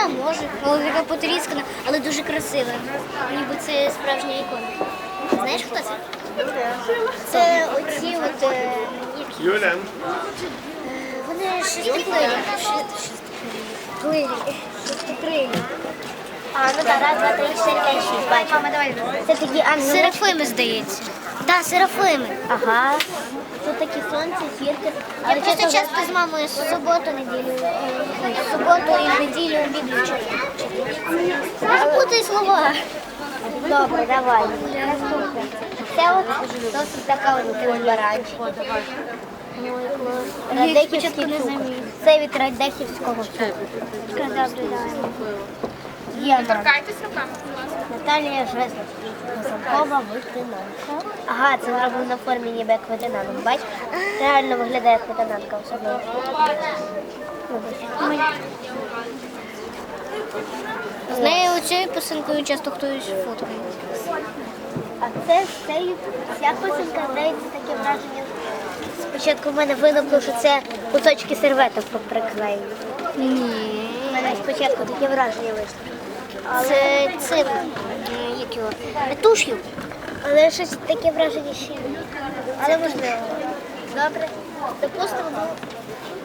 Так, може. Така потріскана, але дуже красива. Ніби це справжня ікона. Знаєш, хто це? Це оці от е. Юля, Вони шестиклилі. Шестиклилі. Шестикрилі. А, ну так, раз, два, три, чотири, п'ять, шість, бачу. Мама, давай. Це такі ангели. Серафими, здається. Так, серафими. Ага. Тут такі сонце, зірки. Я просто часто з мамою суботу, неділю, е, суботу і неділю Біблію читаю. Я путаю слова. Добре, давай. Наступне. Це от досить така от баранчик. Радехівський цукор. Це від радехівського цукру. Є в нас Торкайтесь руками, будь ласка. Наталія Жезлов. Розумкова ветеринарка. Ага, це зроблено на формі ніби як ветеринаром. Бач? Реально виглядає як ветеринарка особливо. З нею оцією писанкою часто хтось фоткає. А це з цією, ця писанка здається таке враження. Спочатку в мене виникло, що це кусочки серветок приклеєні. Ні. У мене спочатку таке враження вийшло. Це цим, як його, туш'ю. Але щось таке враження ще. Але можливо. Добре. Допустимо, ну,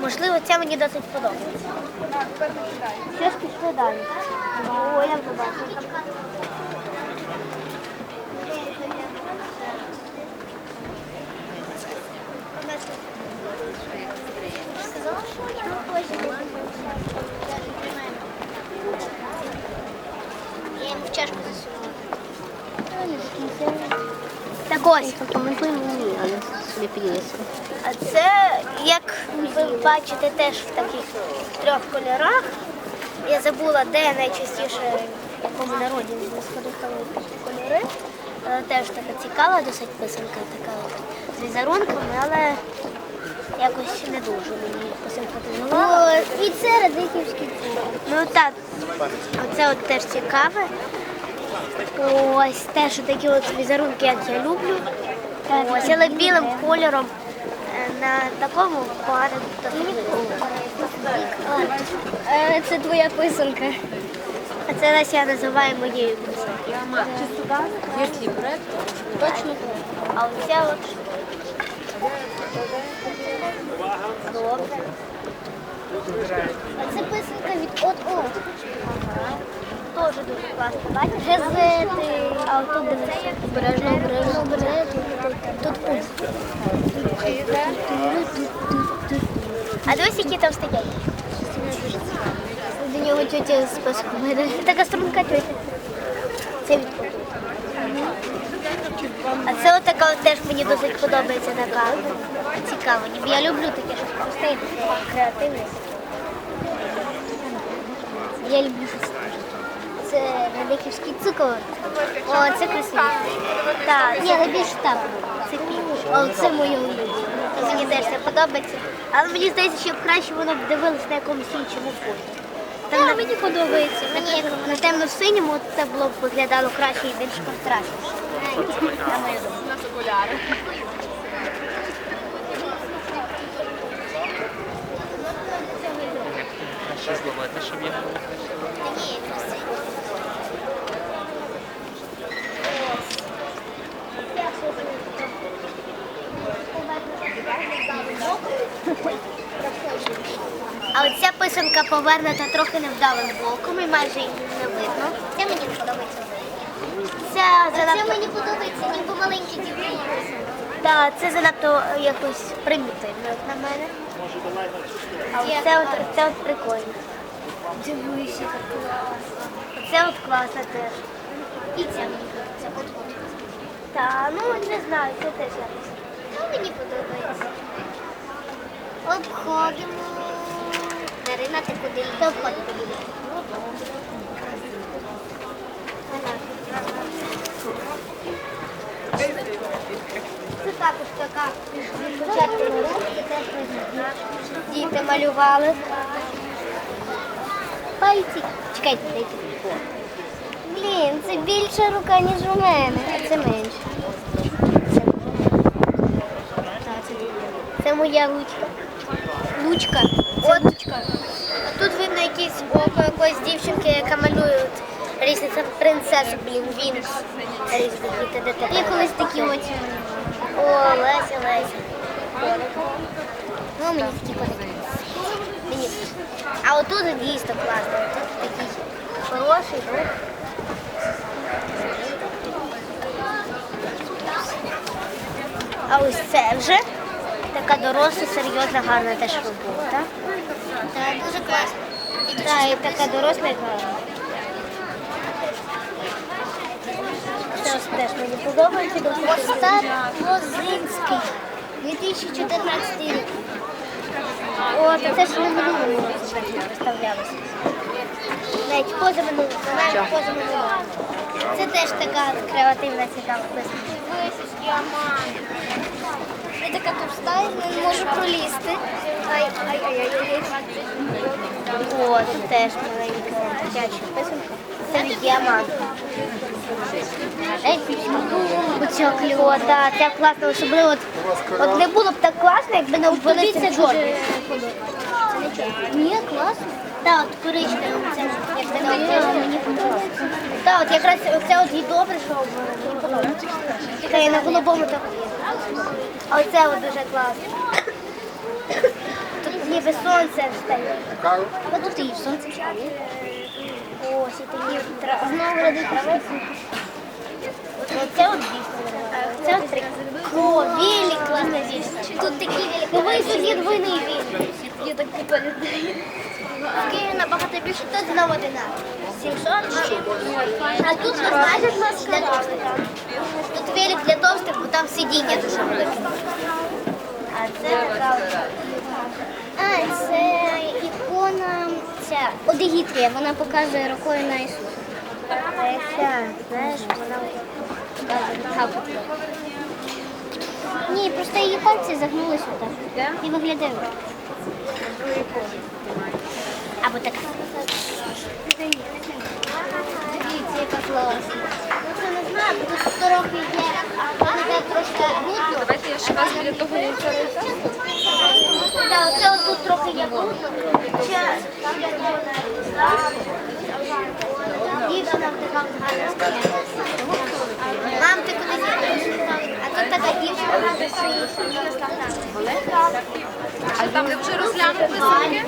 можливо, це мені досить подобається. Щось пішли далі? О, я вже бачу. Я йому в чашку засунула. Так ось. Коментуй мені, але собі підійсно. А це, як ви бачите, теж в таких трьох кольорах. Я забула, де найчастіше в якому народі такі кольори. Але теж така цікава, досить писанка така з візерунками, але якось не дуже мені посимпатизувала. І це радиківський цукор. Ну так, оце от теж цікаве. Ось теж такі от візерунки, як я люблю. Ось, але білим кольором е, на такому погано Е, Це твоя писанка. А це Настя я називаю моєю писанкою. Якщо бред, Точно. А оця от. Добре. А це писанка від от-от. Теж дуже класно. Бачиш? Газети. А отут дивися. Обережно, обережно, обережно. Тут пульс. А дивись, які там стоять. До нього тетя з писанком така струнка тетя. Це від. А це от така от теж мені досить подобається така цікава. Ніби я люблю таке щось просте, креативне. Я люблю щось. Це радиківський цукор. О, це красиво. Так, Ні, але більше там. це. О, це моє улюблене. Мені теж це подобається. Але мені здається, що краще воно б дивилось на якомусь іншому фото. Там на мені подобається. Мені як на темно-синьому це було б виглядало краще і більш контрастніше. На мою думку. окуляри. Зловити, щоб я не Ні, красиво. А оця писанка повернута трохи невдалим боком і майже її не видно. Це мені подобається. Це Це мені подобається, ніби маленькі дівчині. та, це занадто якось примітивно, як на мене. А оце от, це от прикольно. Дивися, як класно. Це от класно теж. І це мені подобається. От, от. Та, ну не знаю, це теж якось. Ну, мені подобається. Обходимо. Дарина, ти куди їдеш? Це також така спочатку руки, теж діти малювали. Пальці. Чекайте, дайте. Блін, це більша рука, ніж у мене, а це менше. Це Це моя ручка. Лучка. Якісь око якоїсь дівчинки, яка малює різні це принцесу, блін, Вінкс. Різні діти Я колись такі оці. О, Леся, Леся. Ну, мені такі. Мені. А отут дійсно класно. Тут такий хороший друг. А ось це вже така доросла, серйозна, гарна теж робота. Так, дуже класно. Так, і така доросла і гарна. Це теж мені подобається. Остап Лозинський. 2014 рік. О, то це ж не минулому році. Навіть поза минулого, навіть поза минулого. Це теж така креативна цікава писанка. Я така товста, і не можу пролізти. О, тут теж маленька дитяча писанка. Це діамант. Оця кльова, так, ця класна, особливо. От, от не було б так класно, якби не вбилися чорний. Ні, класно. Так, от коричневим, це якби не. Мені подобається. Так, от якраз оце от і добре, що мені подобається. Та і на голубому так. є. А оце от дуже класно. Тут ніби сонце встає. Ось тут і сонце. Ось і такі тра- знову роди травиці. Оце от дійсно. А Це. О, велик класно дійсно. Тут такі велик. Ну ви сусід винний велик. Я так типу людей. В Києві набагато більше, тут знову одинаково. 700 чи? А тут ви знаєте для товстих. Тут велик для товстих, бо там сидіння дуже велике. А це така. А, це ікона ця Одегітрія. Вона показує рукою на Ісуса. А як ця, знаєш, вона. Ні, просто її пальці загнулися отак. І виглядає. Або така. Дивіться, яка класна. Ну це не знаю, тут трохи є, а вона трошки брудно. Давайте я ще раз біля того яйця. Так, оце отут трохи є брудно. Дівчина така гарна. Мам, ти куди їдеш? А тут така дівчина гарна стоїть. А там ви вже розглянули писанки?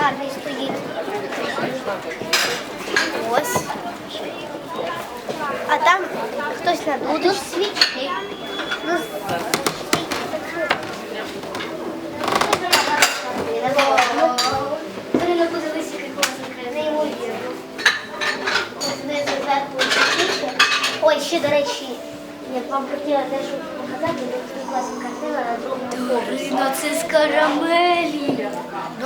Гарний стоїть. Ось. А там хтось на Тут свічки. Ну, Марина, подивися, як класно. Неймовірно. Знизу зверху свічки. Ой, ще, до речі, я б вам хотіла теж показати, де класна картина на другому поверсі. Ну це з карамелі.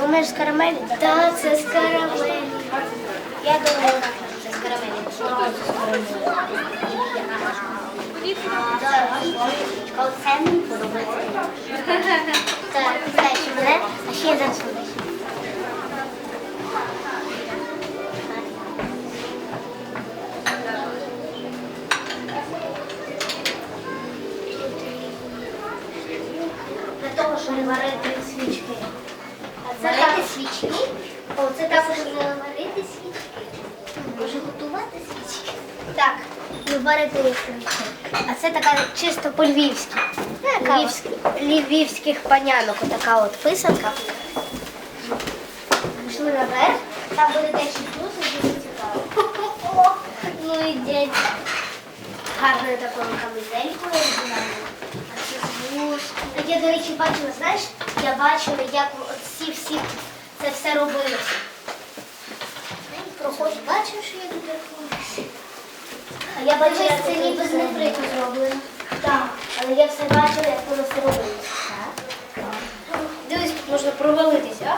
Думаєш, з карамелі? Так, це з карамелі. Я думаю, це з карамелі. А оце мені подобається. Так, це мене, а ще я зараз того, щоб варити свічки. А це Варити так- свічки? О, це також не варити свічки. Може готувати свічки? так, і варити свічки. А це така чисто по-львівськи. Львівськ, львівських панянок, така от писанка. Пішли наверх, там буде дещо плюс, дуже цікаво. Ну і дядь. Гарною такою камізелькою звуз. Я, до речі, бачила, знаєш, я бачила, як от всі всі це все робили. Проходь, бачиш, як рахуюся. Я бачила, як це ніби з нефриту зроблено. Так, але я все бачила, як воно все робилося. Так. Дивись, можна провалитися. А!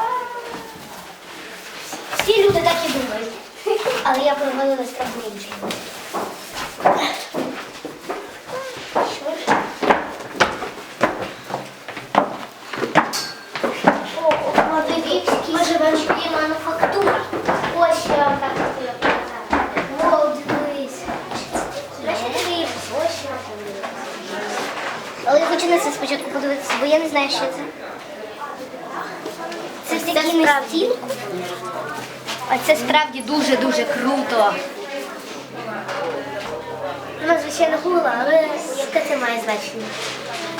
Всі люди так і думають. Але я провалилась трохи іншим. Що ж? О, о, Львівський. Ми живемо в мануфактура. Ось що я вам так хотіла показати. О, дивись. Бачите, Львів? Ось що я подивилася. Але я хочу на це спочатку подивитися, бо я не знаю, що це. Це всі такі на стінку. А це справді дуже-дуже круто. Вона, звичайно, була, але яке це має значення?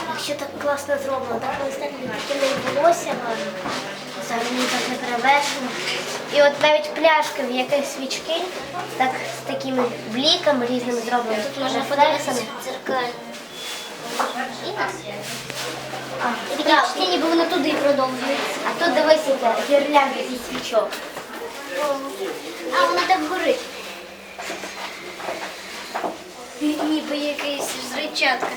Якщо так класно зроблено, так виставлено, таке не волосся гарно. Взагалі так не перевершено. І от навіть пляшки, в яких свічки, так з такими бліками різними зроблені. Тут можна подивитися дзеркально. І. Таке відчуття, ніби воно туди продовжується. а тут дивись, яка гірлянда зі свічок. А воно так горить. Ніби якийсь зричатка.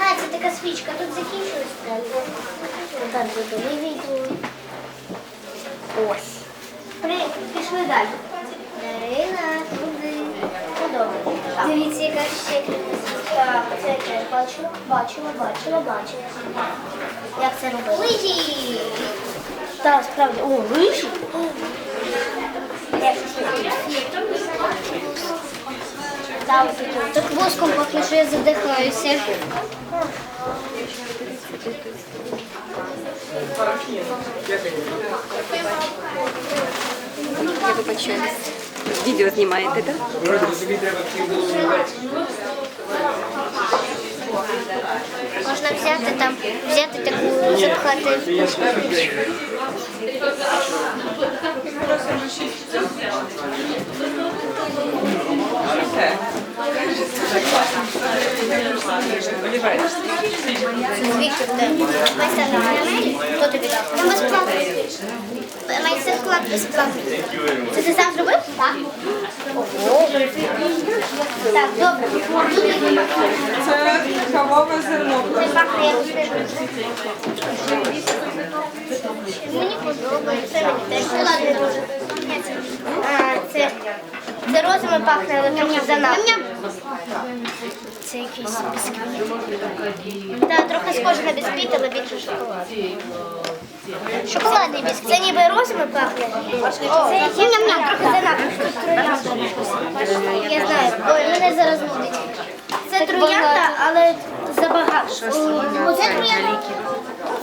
А це така свічка, тут закінчилось правильно. Так, відео. Ось. Пішли далі. Дарина, туди. Так. Дивіться, яка ще Так, це теж бачила, бачила, бачила, бачила. Як це робити? Лижі! Так, справді. О, лижі? Як Так. Так воском пахне, що я задихаюся. Я вибачаюсь. Відео знімаєте, так? Можна взяти там, взяти таку, запхати Це ти сам зробив? Так. Так, добре. Це кавове зерно. Це пахне як. Мені подобається. Дуже. А, це, це розами пахне, але трохи занадто. Це якийсь бісквіт. Так, трохи схоже на бісквіт, але більше шоколад. Шоколадний бісквіт. Це ніби розами пахне. Це ням-ням, трохи занадто. Я знаю. Ой, мене зараз нудить. Це троянда, але забагато. Оце троянда.